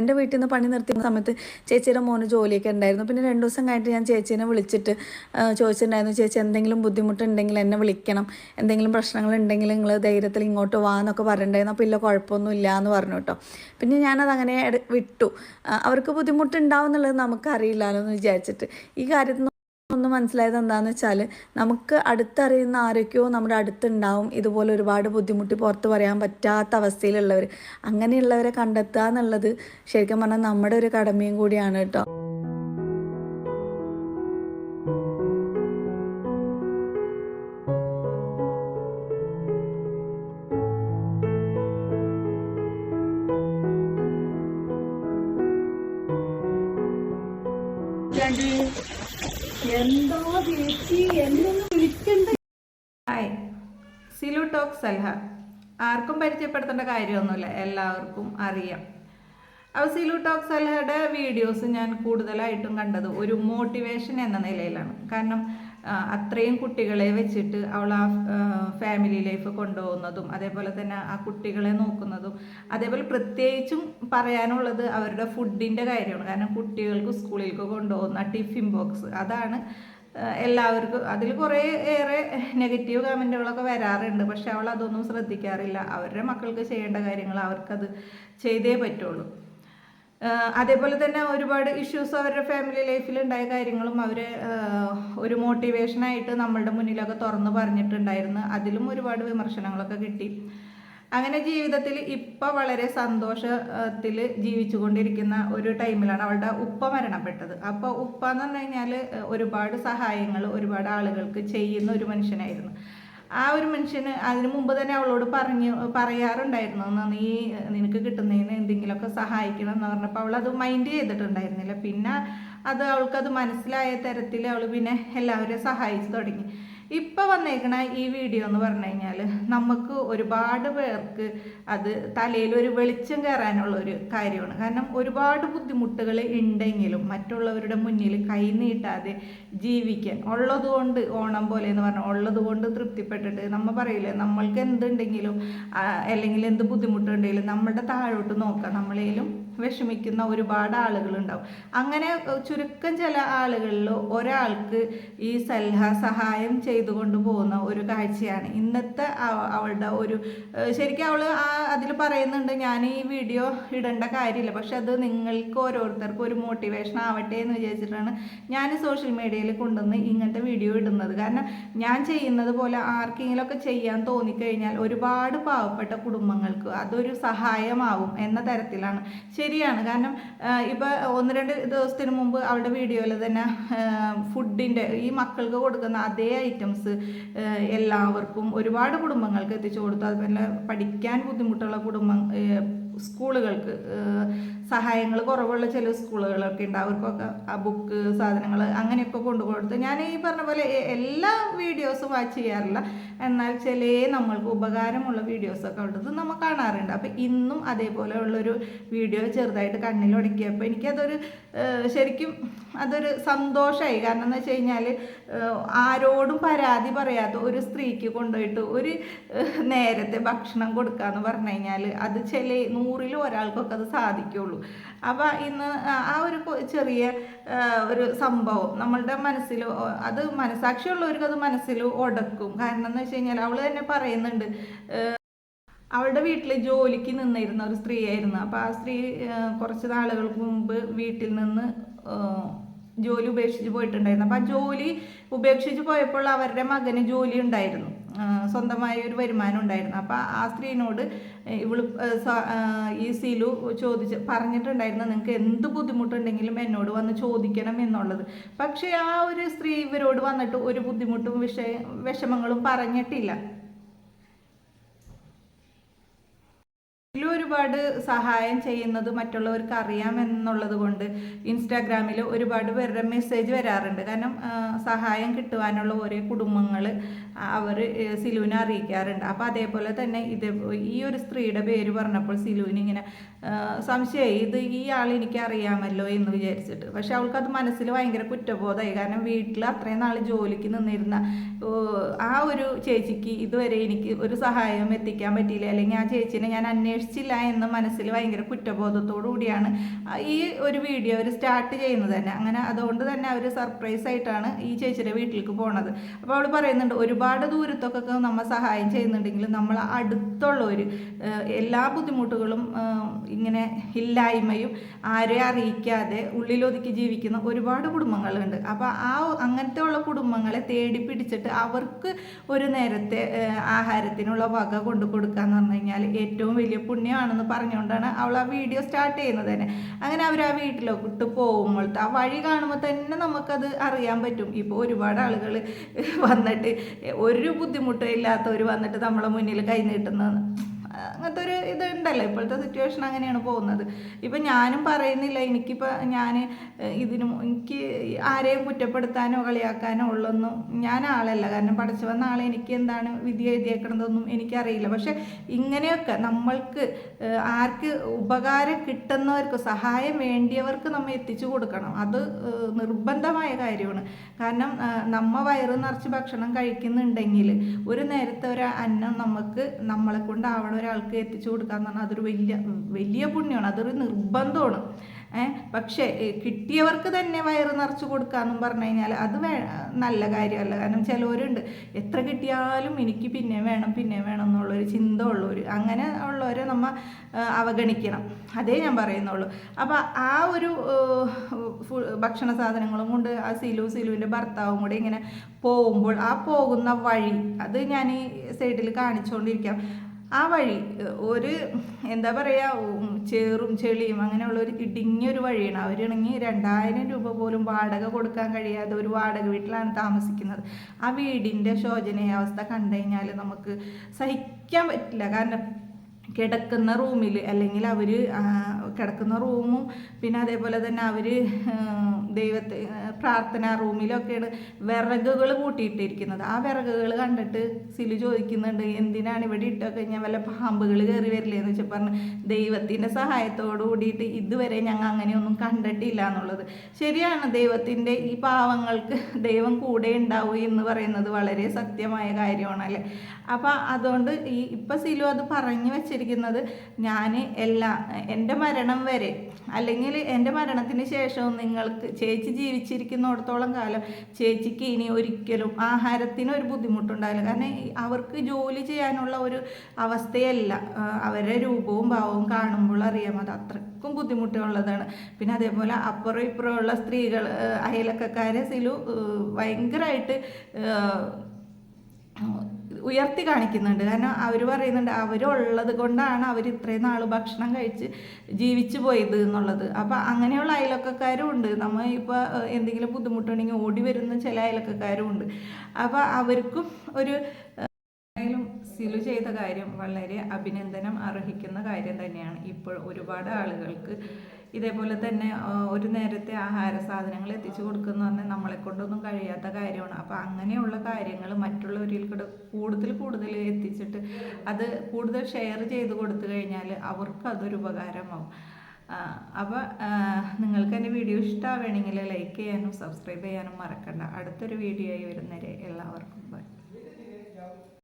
എന്റെ വീട്ടിൽ നിന്ന് പണി നിർത്തിയ സമയത്ത് ചേച്ചിയുടെ മോന് ജോലിയൊക്കെ ഉണ്ടായിരുന്നു. പിന്നെ രണ്ട് ദിവസം കഴിഞ്ഞിട്ട് ഞാൻ ചേച്ചീനെ വിളിച്ചിട്ട് ചോദിച്ചിട്ടുണ്ടായിരുന്നു ചേച്ചി എന്തെങ്കിലും ബുദ്ധിമുട്ടുണ്ടെങ്കിൽ എന്നെ വിളിക്കണം. എന്തെങ്കിലും പ്രശ്നങ്ങളുണ്ടെങ്കിൽ നിങ്ങൾ ധൈര്യത്തിൽ ഇങ്ങോട്ട് വാ എന്നൊക്കെ പറഞ്ഞിട്ടുണ്ടായിരുന്നു. അപ്പോൾ ഇല്ല കുഴപ്പമൊന്നും ഇല്ല എന്ന് പറഞ്ഞു കേട്ടോ. പിന്നെ ഞാനത് അങ്ങനെ വിട്ടു. അവർക്ക് ബുദ്ധിമുട്ടുണ്ടാവും എന്നുള്ളത് നമുക്കറിയില്ലല്ലോ എന്ന് വിചാരിച്ചിട്ട് ഈ കാര്യത്തിൽ മനസ്സിലായത് എന്താണെന്ന് വെച്ചാൽ നമുക്ക് അടുത്തറിയുന്ന ആരൊക്കെയോ നമ്മുടെ അടുത്തുണ്ടാവും. ഇതുപോലെ ഒരുപാട് ബുദ്ധിമുട്ടി പുറത്ത് പറയാൻ പറ്റാത്ത അവസ്ഥയിലുള്ളവർ അങ്ങനെയുള്ളവരെ കണ്ടെത്തുക എന്നുള്ളത് ശരിക്കും പറഞ്ഞാൽ നമ്മുടെ ഒരു കടമയും കൂടിയാണ് കേട്ടോ. എന്തോ ചേച്ചി എന്നൊന്ന് വിളിക്കണ്ട. ഹായ്. സിലു ടോക്ക് സൽഹ. ആർക്കും പരിചയപ്പെടുത്തേണ്ട കാര്യമൊന്നുമില്ല. എല്ലാവർക്കും അറിയാം. അപ്പോൾ സിലു ടോക്ക് സൽഹയുടെ വീഡിയോസ് ഞാൻ കൂടുതലായിട്ടും കണ്ടത് ഒരു മോട്ടിവേഷൻ എന്ന നിലയിലാണ്. കാരണം അത്രയും കുട്ടികളെ വെച്ചിട്ട് അവൾ ആ ഫാമിലി ലൈഫ് കൊണ്ടുപോകുന്നതും അതേപോലെ തന്നെ ആ കുട്ടികളെ നോക്കുന്നതും അതേപോലെ പ്രത്യേകിച്ചും പറയാനുള്ളത് അവരുടെ ഫുഡിന്റെ കാര്യമാണ്. കാരണം കുട്ടികൾക്ക് സ്കൂളിലേക്ക് കൊണ്ടുപോകുന്ന ടിഫിൻ ബോക്സ് അതാണ് എല്ലാവർക്കും അതിൽ കുറേ ഏറെ നെഗറ്റീവ് കമന്റുകളൊക്കെ വരാറുണ്ട്. പക്ഷെ അവൾ അതൊന്നും ശ്രദ്ധിക്കാറില്ല. അവരുടെ മക്കൾക്ക് ചെയ്യേണ്ട കാര്യങ്ങൾ അവർക്കത് ചെയ്തേ പറ്റുള്ളൂ. അതേപോലെ തന്നെ ഒരുപാട് ഇഷ്യൂസ് അവരുടെ ഫാമിലി ലൈഫിൽ ഉണ്ടായ കാര്യങ്ങളും അവർ ഒരു മോട്ടിവേഷനായിട്ട് നമ്മളുടെ മുന്നിലൊക്കെ തുറന്ന് പറഞ്ഞിട്ടുണ്ടായിരുന്നു. അതിലും ഒരുപാട് വിമർശനങ്ങളൊക്കെ കിട്ടി. അങ്ങനെ ജീവിതത്തിൽ ഇപ്പം വളരെ സന്തോഷത്തിൽ ജീവിച്ചുകൊണ്ടിരിക്കുന്ന ഒരു ടൈമിലാണ് അവളുടെ ഉപ്പ മരണപ്പെട്ടത്. അപ്പോൾ ഉപ്പ എന്ന് പറഞ്ഞു കഴിഞ്ഞാൽ ഒരുപാട് സഹായങ്ങൾ ഒരുപാട് ആളുകൾക്ക് ചെയ്യുന്ന ഒരു മനുഷ്യനായിരുന്നു. ആ ഒരു മനുഷ്യന് അതിനു മുമ്പ് തന്നെ അവളോട് പറഞ്ഞു പറയാറുണ്ടായിരുന്നു "എന്നാ നീ നിനക്ക് കിട്ടുന്നതിന് എന്തെങ്കിലുമൊക്കെ സഹായിക്കണം എന്ന് പറഞ്ഞപ്പോൾ അവൾ അത് മൈൻഡ് ചെയ്തിട്ടുണ്ടായിരുന്നില്ല. പിന്നെ അത് അവൾക്കത് മനസ്സിലായ തരത്തിൽ അവൾ പിന്നെ എല്ലാവരെയും സഹായിച്ചു തുടങ്ങി. ഇപ്പം വന്നേക്കണ ഈ വീഡിയോ എന്ന് പറഞ്ഞു കഴിഞ്ഞാൽ നമുക്ക് ഒരുപാട് പേർക്ക് അത് തലയിൽ ഒരു വെളിച്ചം കയറാനുള്ള ഒരു കാര്യമാണ്. കാരണം ഒരുപാട് ബുദ്ധിമുട്ടുകൾ ഉണ്ടെങ്കിലും മറ്റുള്ളവരുടെ മുന്നിൽ കൈ നീട്ടാതെ ജീവിക്കാൻ. ഉള്ളതുകൊണ്ട് ഓണം പോലെ എന്ന് പറഞ്ഞാൽ ഉള്ളതുകൊണ്ട് തൃപ്തിപ്പെട്ടിട്ട് നമ്മൾ പറയില്ലേ നമ്മൾക്ക് എന്തുണ്ടെങ്കിലും അല്ലെങ്കിൽ എന്ത് ബുദ്ധിമുട്ടുണ്ടെങ്കിലും നമ്മുടെ താഴോട്ട് നോക്കാം. നമ്മളേലും വിഷമിക്കുന്ന ഒരുപാട് ആളുകളുണ്ടാവും. അങ്ങനെ ചുരുക്കം ചില ആളുകളിൽ ഒരാൾക്ക് ഈ സൽഹ സഹായം ചെയ്തുകൊണ്ട് പോകുന്ന ഒരു കാഴ്ചയാണ്. ഇന്നത്തെ അവ- അവളുടെ ഒരു ശരിക്കും അവൾ അതിൽ പറയുന്നുണ്ട് ഞാൻ ഈ വീഡിയോ ഇടേണ്ട കാര്യമില്ല. പക്ഷെ അത് നിങ്ങൾക്ക് ഓരോരുത്തർക്കും ഒരു മോട്ടിവേഷൻ ആവട്ടെ എന്ന് വിചാരിച്ചിട്ടാണ് ഞാൻ സോഷ്യൽ മീഡിയയിൽ കൊണ്ടുവന്ന് ഇങ്ങനത്തെ വീഡിയോ ഇടുന്നത്. കാരണം ഞാൻ ചെയ്യുന്നത് പോലെ ആർക്കെങ്കിലുമൊക്കെ ചെയ്യാൻ തോന്നിക്കഴിഞ്ഞാൽ ഒരുപാട് പാവപ്പെട്ട കുടുംബങ്ങൾക്ക് അതൊരു സഹായമാവും എന്ന തരത്തിലാണ്. ശരിയാണ്. കാരണം ഇപ്പോൾ ഒന്ന് രണ്ട് ദിവസത്തിന് മുമ്പ് അവളുടെ വീഡിയോയിൽ തന്നെ ഫുഡിന്റെ ഈ മക്കൾക്ക് കൊടുക്കുന്ന അതേ ഐറ്റംസ് എല്ലാവർക്കും ഒരുപാട് കുടുംബങ്ങൾക്ക് എത്തിച്ചു കൊടുത്തു. അതുപോലെ പഠിക്കാൻ ബുദ്ധിമുട്ടുള്ള കുടുംബം സ്കൂളുകൾക്ക് സഹായങ്ങൾ കുറവുള്ള ചില സ്കൂളുകളൊക്കെ ഉണ്ട്. അവർക്കൊക്കെ ആ ബുക്ക് സാധനങ്ങൾ അങ്ങനെയൊക്കെ കൊണ്ടു കൊടുത്ത് ഞാൻ ഈ പറഞ്ഞ പോലെ എല്ലാ വീഡിയോസും വാച്ച് ചെയ്യാറില്ല. എന്നാൽ ചില നമ്മൾക്ക് ഉപകാരമുള്ള വീഡിയോസൊക്കെ ഉള്ളത് നമ്മൾ കാണാറുണ്ട്. അപ്പോൾ ഇന്നും അതേപോലെ ഉള്ളൊരു വീഡിയോ ചെറുതായിട്ട് കണ്ണിൽ ഉടക്കിയപ്പോൾ എനിക്കതൊരു ശരിക്കും അതൊരു സന്തോഷമായി കാരണം എന്ന് വെച്ച് കഴിഞ്ഞാൽ ആരോടും പരാതി പറയാത്ത ഒരു സ്ത്രീക്ക് കൊണ്ടുപോയിട്ട് ഒരു നേരത്തെ ഭക്ഷണം കൊടുക്കുക എന്ന് പറഞ്ഞു കഴിഞ്ഞാൽ അത് ചില നൂറിലും ഒരാൾക്കൊക്കെ അത് സാധിക്കുള്ളൂ. അപ്പോൾ ഇന്ന് ആ- ഒരു ചെറിയ ഒരു സംഭവം നമ്മളുടെ മനസ്സിൽ അത് മനസാക്ഷിയുള്ളവർക്ക് അത് മനസ്സിൽ ഉടക്കും കാരണം എന്ന് വെച്ച് കഴിഞ്ഞാൽ അവൾ തന്നെ പറയുന്നുണ്ട് അവളുടെ വീട്ടിൽ ജോലിക്ക് നിന്നിരുന്ന ഒരു സ്ത്രീയായിരുന്നു. അപ്പോൾ ആ സ്ത്രീ കുറച്ച് നാളുകൾക്ക് മുമ്പ് വീട്ടിൽ നിന്ന് ജോലി ഉപേക്ഷിച്ച് പോയിട്ടുണ്ടായിരുന്നു. അപ്പോൾ ആ ജോലി ഉപേക്ഷിച്ച് പോയപ്പോൾ അവരുടെ മകന് ജോലി ഉണ്ടായിരുന്നു. സ്വന്തമായ ഒരു വരുമാനം ഉണ്ടായിരുന്നു. അപ്പോൾ ആ സ്ത്രീനോട് ഇവൾ ആ, ഈ സിലു ചോദിച്ച് പറഞ്ഞിട്ടുണ്ടായിരുന്നു നിങ്ങൾക്ക് എന്ത് ബുദ്ധിമുട്ടുണ്ടെങ്കിലും എന്നോട് വന്ന് ചോദിക്കണം എന്നുള്ളത്. പക്ഷേ ആ ഒരു സ്ത്രീ ഇവരോട് വന്നിട്ട് ഒരു ബുദ്ധിമുട്ടും വിഷയ വിഷമങ്ങളും പറഞ്ഞിട്ടില്ല. ഇതിലും ഒരുപാട് സഹായം ചെയ്യുന്നത് മറ്റുള്ളവർക്ക് അറിയാമെന്നുള്ളത് കൊണ്ട് ഇൻസ്റ്റാഗ്രാമിൽ ഒരുപാട് പേരുടെ മെസ്സേജ് വരാറുണ്ട്. കാരണം സഹായം കിട്ടുവാനുള്ള ഓരോ കുടുംബങ്ങൾ അവർ സിലുവിനെ അറിയിക്കാറുണ്ട്. അപ്പോൾ അതേപോലെ തന്നെ ഇത് ഈ ഒരു സ്ത്രീയുടെ പേര് പറഞ്ഞപ്പോൾ സിലുവിന് ഇങ്ങനെ സംശയമായി ഇത് ഈ ആൾ എനിക്ക് അറിയാമല്ലോ എന്ന് വിചാരിച്ചിട്ട്. പക്ഷെ അത് മനസ്സിൽ ഭയങ്കര കുറ്റബോധമായി. കാരണം വീട്ടിൽ അത്രയും നാൾ ജോലിക്ക് നിന്നിരുന്ന ആ ഒരു ചേച്ചിക്ക് ഇതുവരെ എനിക്ക് ഒരു സഹായം എത്തിക്കാൻ പറ്റിയില്ല. അല്ലെങ്കിൽ ആ ചേച്ചിനെ ഞാൻ അന്വേഷിച്ചു അന്വേഷിച്ചില്ല എന്ന് മനസ്സിൽ ഭയങ്കര കുറ്റബോധത്തോടു കൂടിയാണ് ഈ ഒരു വീഡിയോ അവർ സ്റ്റാർട്ട് ചെയ്യുന്നത് തന്നെ. അങ്ങനെ അതുകൊണ്ട് തന്നെ അവർ സർപ്രൈസ് ആയിട്ടാണ് ഈ ചേച്ചിയുടെ വീട്ടിലേക്ക് പോണത്. അപ്പോൾ അവൾ പറയുന്നുണ്ട് ഒരുപാട് ദൂരത്തൊക്കെ നമ്മൾ സഹായം ചെയ്യുന്നുണ്ടെങ്കിൽ നമ്മൾ അടുത്തുള്ള ഒരു എല്ലാ ബുദ്ധിമുട്ടുകളും ഇങ്ങനെ ഇല്ലായ്മയും ആരെ അറിയിക്കാതെ ഉള്ളിലൊതുക്കി ജീവിക്കുന്ന ഒരുപാട് കുടുംബങ്ങളുണ്ട്. അപ്പോൾ ആ അങ്ങനത്തെ ഉള്ള കുടുംബങ്ങളെ തേടി പിടിച്ചിട്ട് അവർക്ക് ഒരു നേരത്തെ ആഹാരത്തിനുള്ള വക കൊണ്ടു കൊടുക്കുക എന്ന് പറഞ്ഞു കഴിഞ്ഞാൽ ഏറ്റവും വലിയ പുണ്യമാണെന്ന് പറഞ്ഞുകൊണ്ടാണ് അവൾ ആ വീഡിയോ സ്റ്റാർട്ട് ചെയ്യുന്നത് തന്നെ. അങ്ങനെ അവർ ആ വീട്ടിലോട്ട് പോകുമ്പോഴത്തെ ആ വഴി കാണുമ്പോൾ തന്നെ നമുക്കത് അറിയാൻ പറ്റും. ഇപ്പോൾ ഒരുപാട് ആളുകൾ വന്നിട്ട് ഒരു ബുദ്ധിമുട്ടും ഇല്ലാത്തവർ വന്നിട്ട് നമ്മളെ മുന്നിൽ കൈ അങ്ങനത്തെ ഒരു ഇത് ഉണ്ടല്ലോ ഇപ്പോഴത്തെ സിറ്റുവേഷൻ അങ്ങനെയാണ് പോകുന്നത്. ഇപ്പം ഞാനും പറയുന്നില്ല എനിക്കിപ്പോൾ ഞാൻ ഇതിനും എനിക്ക് ആരെയും കുറ്റപ്പെടുത്താനോ കളിയാക്കാനോ ഉള്ളൊന്നും ഞാൻ ആളല്ല. കാരണം പഠിച്ചു വന്ന ആളെ എനിക്ക് എന്താണ് വിധി എഴുതിയേക്കണതൊന്നും എനിക്കറിയില്ല. പക്ഷെ ഇങ്ങനെയൊക്കെ നമ്മൾക്ക് ആർക്ക് ഉപകാരം കിട്ടുന്നവർക്ക് സഹായം വേണ്ടിയവർക്ക് നമ്മൾ എത്തിച്ചു കൊടുക്കണം. അത് നിർബന്ധമായ കാര്യമാണ്. കാരണം നമ്മ വയറ് നിറച്ച് ഭക്ഷണം കഴിക്കുന്നുണ്ടെങ്കിൽ ഒരു നേരത്തെ ഒരു അന്നം നമുക്ക് നമ്മളെ കൊണ്ടാവണ ഒരാൾക്ക് എത്തിച്ചു കൊടുക്കുക എന്ന് പറഞ്ഞാൽ അതൊരു വലിയ വലിയ പുണ്യമാണ്. അതൊരു നിർബന്ധമാണ്. പക്ഷേ കിട്ടിയവർക്ക് തന്നെ വയറ് നിറച്ച് കൊടുക്കാന്നും പറഞ്ഞു കഴിഞ്ഞാൽ അത് വേ നല്ല കാര്യമല്ല. കാരണം ചിലവരുണ്ട് എത്ര കിട്ടിയാലും എനിക്ക് പിന്നെ വേണം പിന്നെ വേണം എന്നുള്ളൊരു ചിന്ത ഉള്ളവർ അങ്ങനെ ഉള്ളവരെ നമ്മൾ അവഗണിക്കണം. അതേ ഞാൻ പറയുന്നുള്ളൂ. അപ്പോൾ ആ ഒരു ഭക്ഷണ സാധനങ്ങളും കൊണ്ട് ആ സിലു സിലുവിന്റെ ഭർത്താവും കൂടെ ഇങ്ങനെ പോകുമ്പോൾ ആ പോകുന്ന വഴി അത് ഞാൻ ഈ സൈഡിൽ കാണിച്ചുകൊണ്ടിരിക്കാം ആ വഴി ഒരു എന്താ പറയുക ചേറും ചെളിയും അങ്ങനെയുള്ള ഒരു ഇടുങ്ങിയൊരു വഴിയാണ്. അവരിണങ്ങി രണ്ടായിരം രൂപ പോലും വാടക കൊടുക്കാൻ കഴിയാതെ ഒരു വാടക വീട്ടിലാണ് താമസിക്കുന്നത്. ആ വീടിന്റെ ശോചനീയാവസ്ഥ കണ്ടു കഴിഞ്ഞാൽ നമുക്ക് സഹിക്കാൻ പറ്റില്ല. കാരണം കിടക്കുന്ന റൂമിൽ അല്ലെങ്കിൽ അവർ കിടക്കുന്ന റൂമും പിന്നെ അതേപോലെ തന്നെ അവർ ദൈവത്തെ പ്രാർത്ഥന റൂമിലൊക്കെയാണ് വിറകുകൾ കൂട്ടിയിട്ടിരിക്കുന്നത്. ആ വിറകുകൾ കണ്ടിട്ട് സിലു ചോദിക്കുന്നുണ്ട് എന്തിനാണ് ഇവിടെ ഇട്ട് കഴിഞ്ഞാൽ വല്ല പാമ്പുകൾ കയറി വരില്ലേ എന്ന് വെച്ചാൽ പറഞ്ഞ് ദൈവത്തിന്റെ സഹായത്തോടു കൂടിയിട്ട് ഇതുവരെ ഞങ്ങൾ അങ്ങനെയൊന്നും കണ്ടിട്ടില്ല എന്നുള്ളത്. ശരിയാണ് ദൈവത്തിന്റെ ഈ പാവങ്ങൾക്ക് ദൈവം കൂടെ ഉണ്ടാവും എന്ന് പറയുന്നത് വളരെ സത്യമായ കാര്യമാണല്ലേ അപ്പോൾ അപ്പം അതുകൊണ്ട് ഈ ഇപ്പം സിലു അത് പറഞ്ഞു വെച്ചിരിക്കുന്നത് ഞാൻ എല്ലാ എന്റെ മരണം വരെ. അല്ലെങ്കിൽ എന്റെ മരണത്തിന് ശേഷവും നിങ്ങൾക്ക് ചേച്ചി ജീവിച്ചിരിക്കുന്നിടത്തോളം കാലം ചേച്ചിക്ക് ഇനി ഒരിക്കലും ആഹാരത്തിന് ഒരു ബുദ്ധിമുട്ടുണ്ടാവില്ല. കാരണം അവർക്ക് ജോലി ചെയ്യാനുള്ള ഒരു അവസ്ഥയല്ല. അവരുടെ രൂപവും ഭാവവും കാണുമ്പോൾ അറിയാം അത് അത്രക്കും ബുദ്ധിമുട്ടുള്ളതാണ്. പിന്നെ അതേപോലെ അപ്പുറം ഇപ്പുറമുള്ള സ്ത്രീകൾ അയലക്കക്കാരെ സിലു ഭയങ്കരമായിട്ട് ഉയർത്തി കാണിക്കുന്നുണ്ട്. കാരണം അവർ പറയുന്നുണ്ട് അവരുള്ളത് കൊണ്ടാണ് അവർ ഇത്രയും നാൾ ഭക്ഷണം കഴിച്ച് ജീവിച്ചു പോയത് എന്നുള്ളത്. അപ്പോൾ അങ്ങനെയുള്ള അയലക്കാരും ഉണ്ട്. നമ്മൾ ഇപ്പോൾ എന്തെങ്കിലും ബുദ്ധിമുട്ടുണ്ടെങ്കിൽ ഓടി വരുന്ന ചില അയലക്കാരും ഉണ്ട്. അപ്പോൾ അവർക്കും ഒരു സിലു ചെയ്ത കാര്യം വളരെ അഭിനന്ദനം അർഹിക്കുന്ന കാര്യം തന്നെയാണ്. ഇപ്പോൾ ഒരുപാട് ആളുകൾക്ക് ഇതേപോലെ തന്നെ ഒരു നേരത്തെ ആഹാര സാധനങ്ങൾ എത്തിച്ചു കൊടുക്കുന്ന പറഞ്ഞാൽ നമ്മളെ കൊണ്ടൊന്നും കഴിയാത്ത കാര്യമാണ്. അപ്പോൾ അങ്ങനെയുള്ള കാര്യങ്ങൾ മറ്റുള്ളവരിൽ കൂടെ കൂടുതൽ കൂടുതൽ എത്തിച്ചിട്ട് അത് കൂടുതൽ ഷെയർ ചെയ്ത് കൊടുത്തു കഴിഞ്ഞാൽ അവർക്ക് അതൊരു ഉപകാരമാവും. അപ്പോൾ നിങ്ങൾക്ക് എന്റെ വീഡിയോ ഇഷ്ടമാവുകയാണെങ്കിൽ ലൈക്ക് ചെയ്യാനും സബ്സ്ക്രൈബ് ചെയ്യാനും മറക്കണ്ട. അടുത്തൊരു വീഡിയോ ആയി വരുന്നവരെ എല്ലാവർക്കും ബൈ.